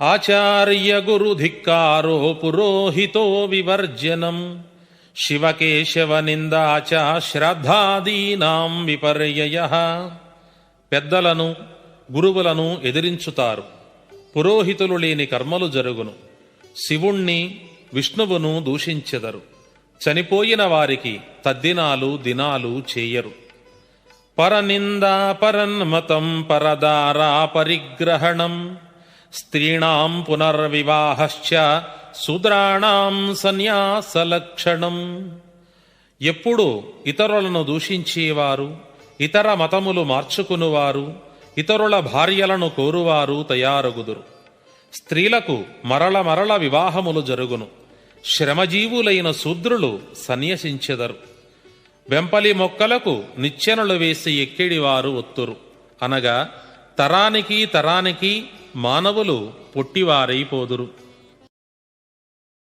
ఆచార్య గురుధిక్కారో పురోహితో వివర్జనం. శివకేశవ నిందాచ శ్రద్ధాదీనాం విపర్యయ. పెద్దలను గురువులను ఎదిరించుతారు. పురోహితులు లేని కర్మలు జరుగును. శివుణ్ణి విష్ణువును దూషించెదరు. చనిపోయిన వారికి తద్దినాలు దినాలు చేయరు. పరనిందా పరన్మతం పరదారా పరిగ్రహణం. స్త్రీణాం పునర్వివాహశ్చ శూద్రాణాం సన్యాసలక్షణం. ఎప్పుడు ఇతరులను దూషించేవారు ఇతర మతములు మార్చుకునివారు ఇతరుల భార్యలను కోరువారు తయారగుదురు. స్త్రీలకు మరల మరల వివాహములు జరుగును. శ్రమజీవులైన శూద్రులు సన్యసించెదరు. వెంపలి మొక్కలకు నిచ్చెనలు వేసి ఎక్కిడివారు ఒత్తురు. అనగా తరానికి తరానికి మానవులు పొట్టివారైపోదురు.